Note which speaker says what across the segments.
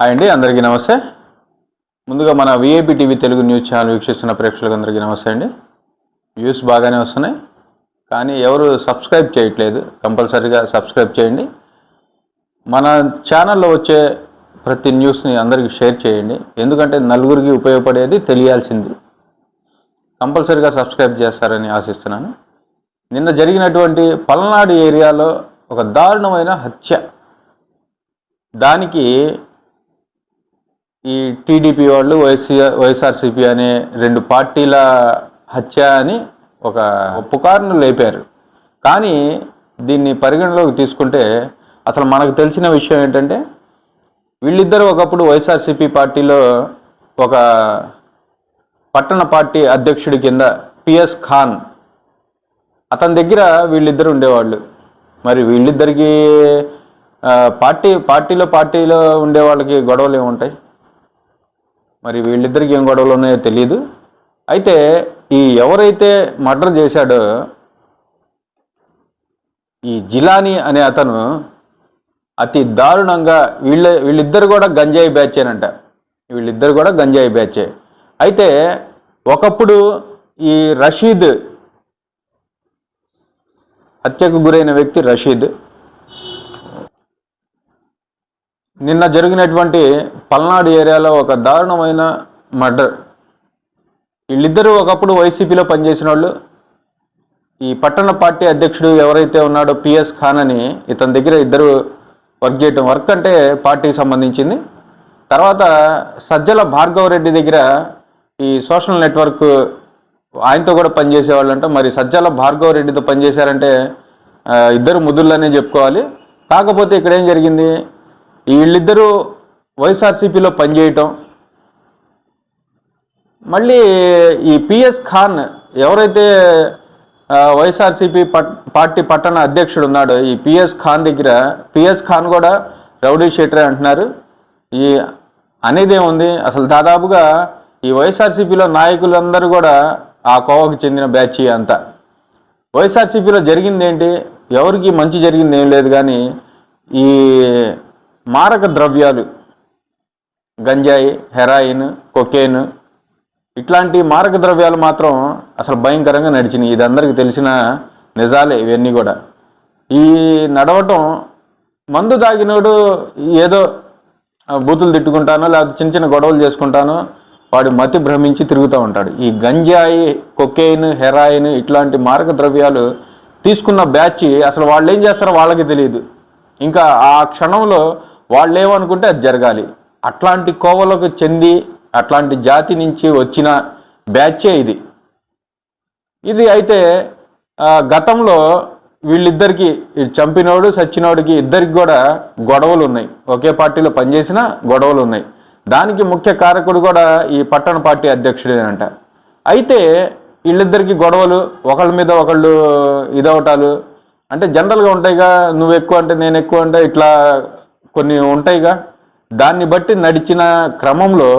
Speaker 1: Hi అండి అందరికీ నమస్తే. ముందుగా మన VIP TV Telugu news channel వీక్షిస్తున్న ప్రేక్షకులకు అందరికీ నమస్తే అండి. వ్యూస్ బాగానే వస్తున్నాయి. కానీ ఎవరు సబ్స్క్రైబ్ చేయట్లేదు కంపల్సరీగా సబ్స్క్రైబ్ చేయండి. మన ఛానల్లో వచ్చే ప్రతి న్యూస్ని అందరికీ షేర్ చేయండి. ఎందుకంటే నలుగురికి ఉపయోగపడేది తెలియాల్సింది. కంపల్సరీగా సబ్స్క్రైబ్ చేస్తారని ఆశిస్తున్నాను. నిన్న జరిగినటువంటి పల్నాడు ఏరియాలో ఒక దారుణమైన హత్య. దానికి ఈ టీడీపీ వాళ్ళు వైసీ వైఎస్ఆర్సీపీ అనే రెండు పార్టీల హత్య అని ఒక పుకార్ను లేపారు. కానీ దీన్ని పరిగణలోకి తీసుకుంటే అసలు మనకు తెలిసిన విషయం ఏంటంటే వీళ్ళిద్దరూ ఒకప్పుడు వైఎస్ఆర్సీపీ పార్టీలో ఒక పట్టణ పార్టీ అధ్యక్షుడి కింద పిఎస్ ఖాన్ అతని దగ్గర వీళ్ళిద్దరు ఉండేవాళ్ళు. మరి వీళ్ళిద్దరికీ పార్టీ పార్టీలో పార్టీలో ఉండే వాళ్ళకి గొడవలు ఏముంటాయి? మరి వీళ్ళిద్దరికి ఏం గొడవలు ఉన్నాయో తెలియదు అయితే ఈ ఎవరైతే మర్డర్ చేశాడో ఈ జిలానీ అనే అతను అతి దారుణంగా వీళ్ళ వీళ్ళిద్దరు కూడా గంజాయి బ్యాచేనంట. వీళ్ళిద్దరు కూడా గంజాయి బ్యాచే. అయితే ఒకప్పుడు ఈ రషీద్ హత్యకు గురైన వ్యక్తి రషీద్. నిన్న జరిగినటువంటి పల్నాడు ఏరియాలో ఒక దారుణమైన మర్డర్. వీళ్ళిద్దరూ ఒకప్పుడు వైసీపీలో పనిచేసిన వాళ్ళు ఈ పట్టణ పార్టీ అధ్యక్షుడు ఎవరైతే ఉన్నాడో పిఎస్ ఖాన్ అని ఇతని దగ్గర ఇద్దరు వర్క్ చేయటం వర్క్ అంటే పార్టీకి సంబంధించింది. తర్వాత సజ్జల భార్గవ రెడ్డి దగ్గర ఈ సోషల్ నెట్వర్క్ ఆయనతో కూడా పనిచేసేవాళ్ళంట. మరి సజ్జల భార్గవ రెడ్డితో పనిచేశారంటే ఇద్దరు ఇద్దరు అనే చెప్పుకోవాలి. కాకపోతే ఇక్కడ ఏం జరిగింది? వీళ్ళిద్దరూ వైఎస్ఆర్సీపీలో పనిచేయటం. మళ్ళీ ఈ పిఎస్ ఖాన్ ఎవరైతే వైఎస్ఆర్సీపీ పట్ పార్టీ పట్టణ అధ్యక్షుడు ఉన్నాడో ఈ పిఎస్ ఖాన్ దగ్గర పిఎస్ ఖాన్ కూడా రౌడీ షీటరే అంటున్నారు. ఈ అనేది ఏముంది? అసలు దాదాపుగా ఈ వైఎస్ఆర్సీపీలో నాయకులందరూ కూడా ఆ కోవకు చెందిన బ్యాచ్ అంతా. వైఎస్ఆర్సీపీలో జరిగింది ఏంటి ఎవరికి మంచి జరిగింది ఏం లేదు కానీ ఈ మారక ద్రవ్యాలు గంజాయి హెరాయిన్ కొకేన్ ఇట్లాంటి మారక ద్రవ్యాలు మాత్రం అసలు భయంకరంగా నడిచినాయి. ఇది అందరికీ తెలిసిన నిజాలే ఇవన్నీ కూడా. ఈ నడవటం మందు తాగినోడు ఏదో బూతులు తిట్టుకుంటానో లేకపోతే చిన్న చిన్న గొడవలు చేసుకుంటానో వాడు మతి భ్రమించి తిరుగుతూ ఉంటాడు. ఈ గంజాయి కొకేయిన్ హెరాయిన్ ఇట్లాంటి మారక ద్రవ్యాలు తీసుకున్న బ్యాచ్ అసలు వాళ్ళు ఏం చేస్తారో వాళ్ళకి తెలియదు. ఇంకా ఆ క్షణంలో వాళ్ళు ఏమనుకుంటే అది జరగాలి. అట్లాంటి కోవలకు చెంది అట్లాంటి జాతి నుంచి వచ్చిన బ్యాచే ఇది. ఇది అయితే గతంలో వీళ్ళిద్దరికి చంపినోడు సచ్చినోడికి ఇద్దరికి కూడా గొడవలు ఉన్నాయి ఒకే పార్టీలో పనిచేసిన గొడవలు ఉన్నాయి దానికి ముఖ్య కారకుడు కూడా ఈ పట్టణ పార్టీ అధ్యక్షుడేనంట. అయితే వీళ్ళిద్దరికి గొడవలు ఒకళ్ళ మీద ఒకళ్ళు ఇదవటాలు అంటే జనరల్గా ఉంటాయిగా నువ్వు ఎక్కువ అంటే నేను ఎక్కువ అంటే ఇట్లా కొన్ని ఉంటాయిగా. దాన్ని బట్టి నడిచిన క్రమంలో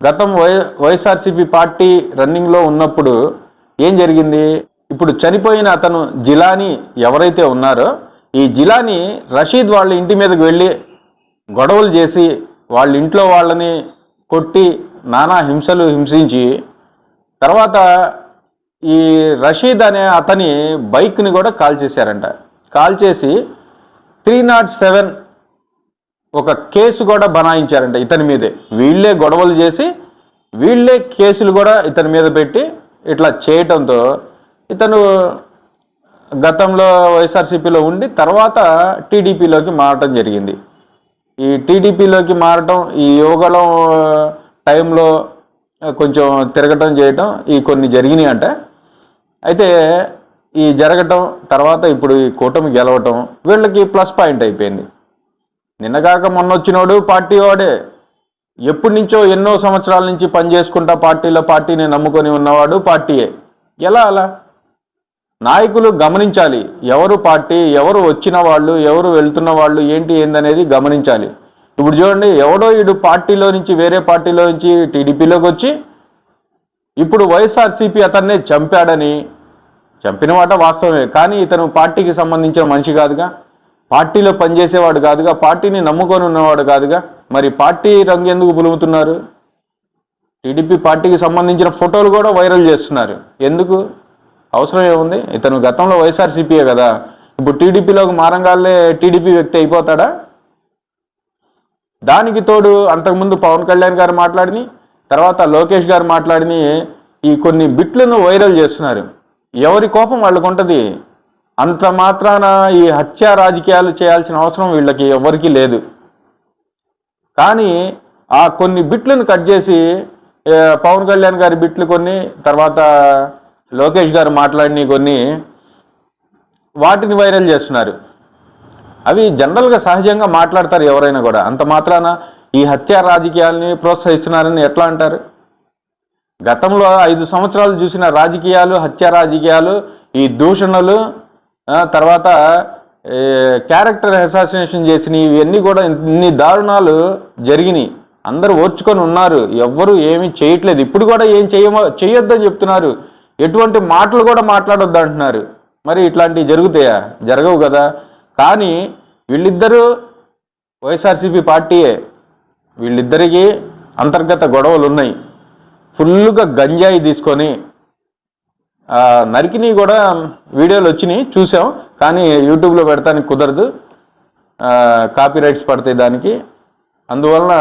Speaker 1: గతం వై వైఎస్ఆర్సీపీ పార్టీ రన్నింగ్లో ఉన్నప్పుడు ఏం జరిగింది? ఇప్పుడు చనిపోయిన అతను జిలాని ఎవరైతే ఉన్నారో ఈ జిలాని రషీద్ వాళ్ళ ఇంటి మీదకి వెళ్ళి గొడవలు చేసి వాళ్ళ ఇంట్లో వాళ్ళని కొట్టి నానా హింసలు హింసించి తర్వాత ఈ రషీద్ అనే అతని బైక్ని కూడా కాల్ చేశారంట కాల్ చేసి త్రీ నాట్ సెవెన్ ఒక కేసు కూడా బనాయించారంట ఇతని మీదే. వీళ్ళే గొడవలు చేసి వీళ్ళే కేసులు కూడా ఇతని మీద పెట్టి ఇట్లా చేయటంతో ఇతను గతంలో వైఎస్ఆర్సీపీలో ఉండి తర్వాత టీడీపీలోకి మారటం జరిగింది. ఈ టీడీపీలోకి మారటం ఈ యువగళం టైంలో కొంచెం తిరగటం చేయటం ఈ కొన్ని జరిగినాయి అంట అయితే ఈ జరగటం తర్వాత ఇప్పుడు ఈ కూటమి గెలవటం వీళ్ళకి ప్లస్ పాయింట్ అయిపోయింది. నిన్నగాక మొన్న వచ్చినోడు పార్టీ వాడే. ఎప్పటి నుంచో ఎన్నో సంవత్సరాల నుంచి పనిచేసుకుంటా పార్టీలో పార్టీని నమ్ముకొని ఉన్నవాడు పార్టీయే. ఎలా అలా? నాయకులు గమనించాలి. ఎవరు పార్టీ ఎవరు వచ్చిన వాళ్ళు ఎవరు వెళ్తున్న వాళ్ళు ఏంటి ఏందనేది గమనించాలి. ఇప్పుడు చూడండి ఎవడో ఇడు పార్టీలో నుంచి వేరే పార్టీలో నుంచి టీడీపీలోకి వచ్చి ఇప్పుడు వైఎస్ఆర్సీపీ అతన్నే చంపాడని చంపిన మాట వాస్తవమే. కానీ ఇతను పార్టీకి సంబంధించిన మనిషి కాదుగా? పార్టీలో పనిచేసేవాడు కాదుగా పార్టీని నమ్ముకొని ఉన్నవాడు కాదుగా మరి పార్టీ రంగు ఎందుకు పులుముతున్నారు టీడీపీ పార్టీకి సంబంధించిన ఫోటోలు కూడా వైరల్ చేస్తున్నారు. ఎందుకు? అవసరం ఏముంది? ఇతను గతంలో వైఎస్ఆర్సీపీయే కదా. ఇప్పుడు టీడీపీలోకి మారంగానే టీడీపీ వ్యక్తి అయిపోతాడా? దానికి తోడు అంతకుముందు పవన్ కళ్యాణ్ గారు మాట్లాడిని తర్వాత లోకేష్ గారు మాట్లాడిని ఈ కొన్ని బిట్లను వైరల్ చేస్తున్నారు. ఎవరి కోపం వాళ్ళకు ఉంటుంది అంత మాత్రాన ఈ హత్య రాజకీయాలు చేయాల్సిన అవసరం వీళ్ళకి ఎవరికీ లేదు. కానీ ఆ కొన్ని బిట్లను కట్ చేసి పవన్ కళ్యాణ్ గారి బిట్లు కొన్ని తర్వాత లోకేష్ గారు మాట్లాడిన కొన్ని వాటిని వైరల్ చేస్తున్నారు. అవి జనరల్గా సహజంగా మాట్లాడతారు ఎవరైనా కూడా. అంత మాత్రాన ఈ హత్య రాజకీయాల్ని ప్రోత్సహిస్తున్నారని ఎట్లా అంటారు? గతంలో ఐదు సంవత్సరాలు చూసిన రాజకీయాలు హత్య రాజకీయాలు ఈ దూషణలు తర్వాత క్యారెక్టర్ అసాసినేషన్ చేసినవి ఇవన్నీ కూడా ఇన్ని దారుణాలు జరిగినాయి. అందరూ ఓర్చుకొని ఉన్నారు. ఎవ్వరూ ఏమీ చేయట్లేదు. ఇప్పుడు కూడా ఏం చేయమో చేయొద్దని చెప్తున్నారు. ఎటువంటి మాటలు కూడా మాట్లాడొద్దు అంటున్నారు. మరి ఇట్లాంటివి జరుగుతాయా? జరగవు కదా. కానీ వీళ్ళిద్దరూ వైఎస్ఆర్సీపీ పార్టీయే. వీళ్ళిద్దరికీ అంతర్గత గొడవలు ఉన్నాయి ఫుల్గా గంజాయి తీసుకొని నరికినవి నరికిని కూడా వీడియోలు వచ్చినాయి చూసాం. కానీ యూట్యూబ్లో పెడతానికి కుదరదు. కాపీ రైట్స్ పడతాయి దానికి. అందువలన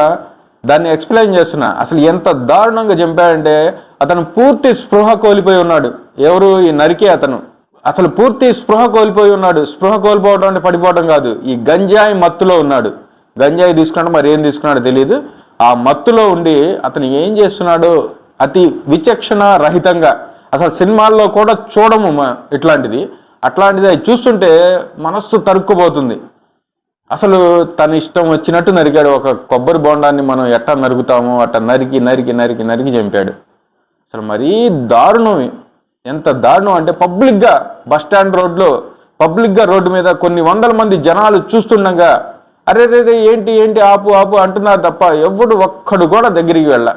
Speaker 1: దాన్ని ఎక్స్ప్లెయిన్ చేస్తున్నా. అసలు ఎంత దారుణంగా చంపాడంటే అతను పూర్తి స్పృహ కోల్పోయి ఉన్నాడు. ఎవరు ఈ నరికే అతను? అసలు పూర్తి స్పృహ కోల్పోయి ఉన్నాడు. స్పృహ కోల్పోవడం అంటే పడిపోవడం కాదు. ఈ గంజాయి మత్తులో ఉన్నాడు. గంజాయి తీసుకున్నాడు మరి ఏం తీసుకున్నాడో తెలియదు. ఆ మత్తులో ఉండి అతను ఏం చేస్తున్నాడో? అతి విచక్షణ రహితంగా అసలు సినిమాల్లో కూడా చూడము ఇట్లాంటిది. అట్లాంటిది అది చూస్తుంటే మనస్సు తరుక్కుపోతుంది. అసలు తన ఇష్టం వచ్చినట్టు నరికాడు. ఒక కొబ్బరి బోండాన్ని మనం ఎట్టా నరుకుతామో అట్ట నరికి నరికి నరికి నరికి చంపాడు. అసలు మరీ దారుణం ఎంత దారుణం అంటే పబ్లిక్గా బస్ స్టాండ్ రోడ్లో పబ్లిక్గా రోడ్డు మీద కొన్ని వందల మంది జనాలు చూస్తుండగా అరే రే ఏంటి ఏంటి ఆపు ఆపు అంటున్నారు తప్ప ఎవడు ఒక్కడు కూడా దగ్గరికి వెళ్ళ.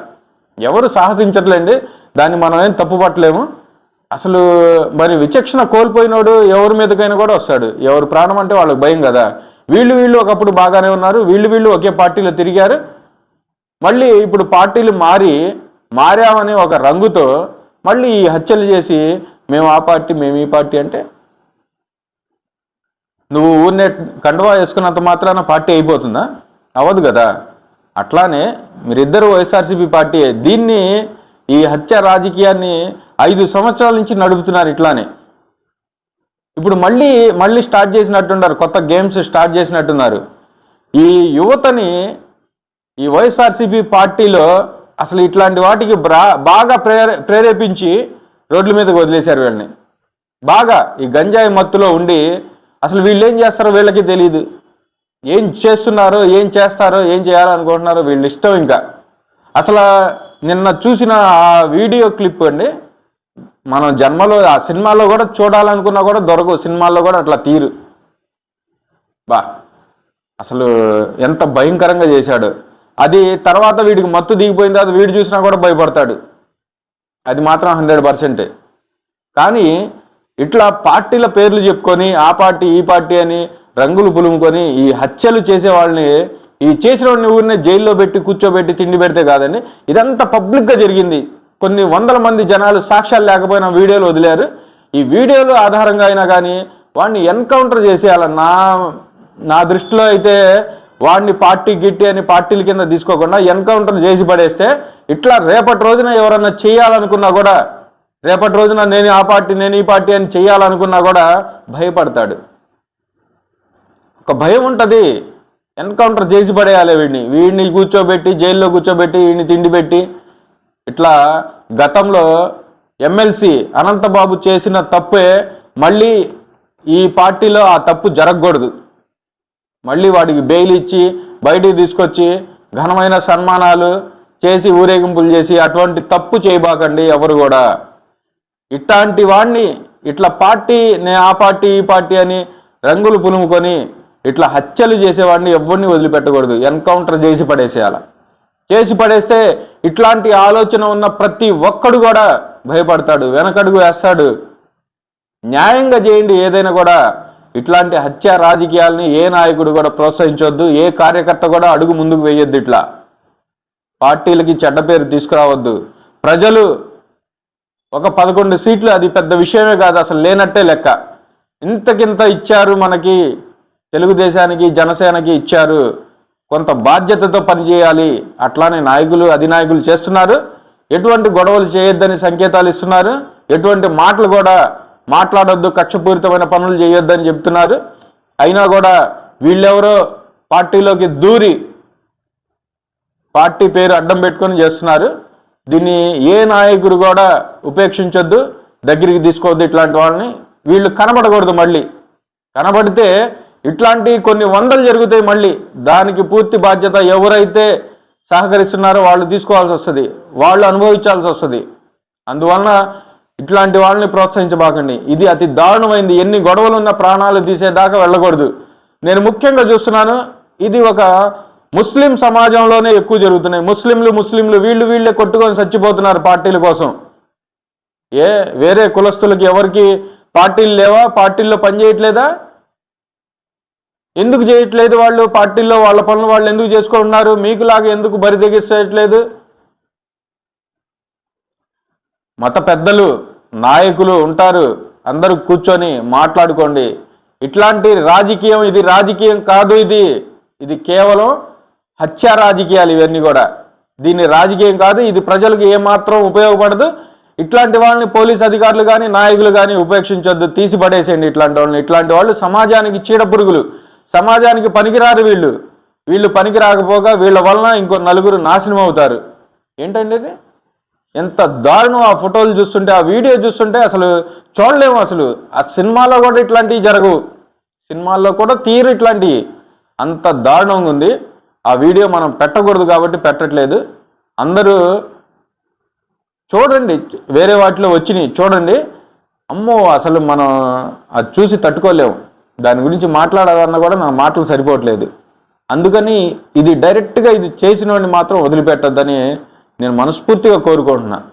Speaker 1: ఎవరు సాహసించట్లేండి దాన్ని మనం ఏం తప్పు పట్టలేము అసలు మరి విచక్షణ కోల్పోయినోడు ఎవరి మీదకైనా కూడా వస్తాడు. ఎవరు ప్రాణం అంటే వాళ్ళకి భయం కదా. వీళ్ళు వీళ్ళు ఒకప్పుడు బాగానే ఉన్నారు వీళ్ళు వీళ్ళు ఒకే పార్టీలో తిరిగారు. మళ్ళీ ఇప్పుడు పార్టీలు మారి మారామనే ఒక రంగుతో మళ్ళీ ఈ హత్యలు చేసి మేము ఆ పార్టీ మేము ఈ పార్టీ అంటే నువ్వు ఊరినే కండువా వేసుకున్నంత మాత్రాన పార్టీ అయిపోతుందా? అవ్వదు కదా. అట్లానే మీరిద్దరు వైఎస్ఆర్సీపీ పార్టీ దీన్ని ఈ హత్య రాజకీయాన్ని ఐదు సంవత్సరాల నుంచి నడుపుతున్నారు ఇట్లానే. ఇప్పుడు మళ్ళీ మళ్ళీ స్టార్ట్ చేసినట్టున్నారు కొత్త గేమ్స్ స్టార్ట్ చేసినట్టున్నారు. ఈ యువతని ఈ వైఎస్ఆర్సీపీ పార్టీలో అసలు ఇట్లాంటి వాటికి బాగా ప్రేరే ప్రేరేపించి రోడ్ల మీదకి వదిలేశారు వీళ్ళని. బాగా ఈ గంజాయి మత్తులో ఉండి అసలు వీళ్ళు ఏం చేస్తారో వీళ్ళకి తెలియదు ఏం చేస్తున్నారో ఏం చేస్తారో ఏం చేయాలనుకుంటున్నారో వీళ్ళు ఇష్టం ఇంకా. అసలు నిన్న చూసిన ఆ వీడియో క్లిప్ అండి మనం జన్మలో ఆ సినిమాలో కూడా చూడాలనుకున్నా కూడా దొరకవు సినిమాల్లో కూడా అట్లా తీరు. బా అసలు ఎంత భయంకరంగా చేశాడు. అది తర్వాత వీడికి మత్తు దిగిపోయిన తర్వాత వీడు చూసినా కూడా భయపడతాడు. అది మాత్రం హండ్రెడ్ పర్సెంట్. కానీ ఇట్లా పార్టీల పేర్లు చెప్పుకొని ఆ పార్టీ ఈ పార్టీ అని రంగులు పులుముకొని ఈ హత్యలు చేసే వాళ్ళని ఈ చేసిన వాడిని ఊరినే జైల్లో పెట్టి కూర్చోబెట్టి తిండి పెడితే కాదండి. ఇదంతా పబ్లిక్గా జరిగింది. కొన్ని వందల మంది జనాలు సాక్ష్యాలు లేకపోయినా వీడియోలు వదిలేరు. ఈ వీడియోలు ఆధారంగా అయినా కానీ వాడిని ఎన్కౌంటర్ చేసేయాల నా నా దృష్టిలో అయితే వాడిని పార్టీ గిట్టి అని పార్టీల కింద తీసుకోకుండా ఎన్కౌంటర్ చేసి పడేస్తే ఇట్లా రేపటి రోజున ఎవరన్నా చేయాలనుకున్నా కూడా రేపటి రోజున నేను ఆ పార్టీ నేను ఈ పార్టీ అని చేయాలనుకున్నా కూడా భయపడతాడు. ఒక భయం ఉంటుంది. ఎన్కౌంటర్ చేసి పడేయాలి వీడిని. వీడిని కూర్చోబెట్టి జైల్లో కూర్చోబెట్టి వీడిని తిండి పెట్టి. ఇట్లా గతంలో ఎమ్మెల్సీ అనంతబాబు చేసిన తప్పే మళ్ళీ ఈ పార్టీలో ఆ తప్పు జరగకూడదు. మళ్ళీ వాడికి బెయిల్ ఇచ్చి బయటికి తీసుకొచ్చి ఘనమైన సన్మానాలు చేసి ఊరేగింపులు చేసి అటువంటి తప్పు చేయబాకండి ఎవరు కూడా. ఇట్లాంటి వాడిని ఇట్లా పార్టీ నేను ఆ పార్టీ ఈ పార్టీ అని రంగులు పులుముకొని ఇట్లా హత్యలు చేసేవాడిని ఎవరిని వదిలిపెట్టకూడదు. ఎన్కౌంటర్ చేసి పడేసేయాల. చేసి పడేస్తే ఇట్లాంటి ఆలోచన ఉన్న ప్రతి ఒక్కడు కూడా భయపడతాడు వెనకడుగు వేస్తాడు. న్యాయంగా చేయండి ఏదైనా కూడా. ఇట్లాంటి హత్య రాజకీయాల్ని ఏ నాయకుడు కూడా ప్రోత్సహించొద్దు ఏ కార్యకర్త కూడా అడుగు ముందుకు వేయొద్దు ఇట్లా. పార్టీలకి చెడ్డ పేరు తీసుకురావద్దు. ప్రజలు ఒక పదకొండు సీట్లు అది పెద్ద విషయమే కాదు అసలు లేనట్టే లెక్క. ఇంతకింత ఇచ్చారు మనకి తెలుగుదేశానికి జనసేనకి ఇచ్చారు. కొంత బాధ్యతతో పనిచేయాలి. అట్లానే నాయకులు అధినాయకులు చేస్తున్నారు. ఎటువంటి గొడవలు చేయొద్దని సంకేతాలు ఇస్తున్నారు. ఎటువంటి మాటలు కూడా మాట్లాడొద్దు కక్షపూరితమైన పనులు చేయొద్దని చెప్తున్నారు. అయినా కూడా వీళ్ళెవరో పార్టీలోకి దూరి పార్టీ పేరు అడ్డం పెట్టుకొని చేస్తున్నారు. దీన్ని ఏ నాయకుడు కూడా ఉపేక్షించొద్దు. దగ్గరికి తీసుకోవద్దు ఇట్లాంటి వాళ్ళని. వీళ్ళు కనబడకూడదు మళ్ళీ. కనబడితే ఇట్లాంటి కొన్ని వందలు జరుగుతాయి మళ్ళీ దానికి పూర్తి బాధ్యత ఎవరైతే సహకరిస్తున్నారో వాళ్ళు తీసుకోవాల్సి వస్తుంది. వాళ్ళు అనుభవించాల్సి వస్తుంది. అందువలన ఇట్లాంటి వాళ్ళని ప్రోత్సహించబాకండి. ఇది అతి దారుణమైంది. ఎన్ని గొడవలు ఉన్న ప్రాణాలు తీసేదాకా వెళ్ళకూడదు. నేను ముఖ్యంగా చూస్తున్నాను ఇది ఒక ముస్లిం సమాజంలోనే ఎక్కువ జరుగుతున్నాయి. ముస్లింలు ముస్లింలు వీళ్ళు వీళ్ళే కొట్టుకొని చచ్చిపోతున్నారు పార్టీల కోసం. ఏ వేరే కులస్తులకి ఎవరికి పార్టీలు లేవా? పార్టీల్లో పనిచేయట్లేదా ఎందుకు చేయట్లేదు వాళ్ళు? పార్టీల్లో వాళ్ళ పనులు వాళ్ళు ఎందుకు చేసుకుంటున్నారు? మీకులాగా ఎందుకు బరిదెగిస్తట్లేదు మత పెద్దలు నాయకులు ఉంటారు. అందరూ కూర్చొని మాట్లాడుకోండి. ఇట్లాంటి రాజకీయం ఇది రాజకీయం కాదు ఇది. ఇది కేవలం హత్య రాజకీయాలు ఇవన్నీ కూడా. దీన్ని రాజకీయం కాదు ఇది ప్రజలకు ఏమాత్రం ఉపయోగపడదు. ఇట్లాంటి వాళ్ళని పోలీస్ అధికారులు కానీ నాయకులు కానీ ఉపేక్షించొద్దు. తీసి పడేసేయండి ఇట్లాంటి వాళ్ళని. ఇట్లాంటి వాళ్ళు సమాజానికి చీడపురుగులు సమాజానికి పనికిరారు వీళ్ళు. వీళ్ళు పనికి రాకపోగా వీళ్ళ వలన ఇంకో నలుగురు నాశనం అవుతారు. ఏంటండి ఇది? ఎంత దారుణం ఆ ఫోటోలు చూస్తుంటే ఆ వీడియో చూస్తుంటే అసలు చూడలేము అసలు. ఆ సినిమాలో కూడా ఇట్లాంటివి జరగవు. సినిమాల్లో కూడా తీరు ఇట్లాంటివి. అంత దారుణంగా ఉంది. ఆ వీడియో మనం పెట్టకూడదు కాబట్టి పెట్టట్లేదు. అందరూ చూడండి. వేరే వాటిలో వచ్చినాయి. చూడండి. అమ్మో అసలు మనం అది చూసి తట్టుకోలేము. దాని గురించి మాట్లాడాలన్నా కూడా నా మాటలు సరిపోవట్లేదు. అందుకని ఇది డైరెక్ట్గా ఇది చేసిన వాడిని మాత్రం వదిలిపెట్టొద్దని నేను మనస్ఫూర్తిగా కోరుకుంటున్నాను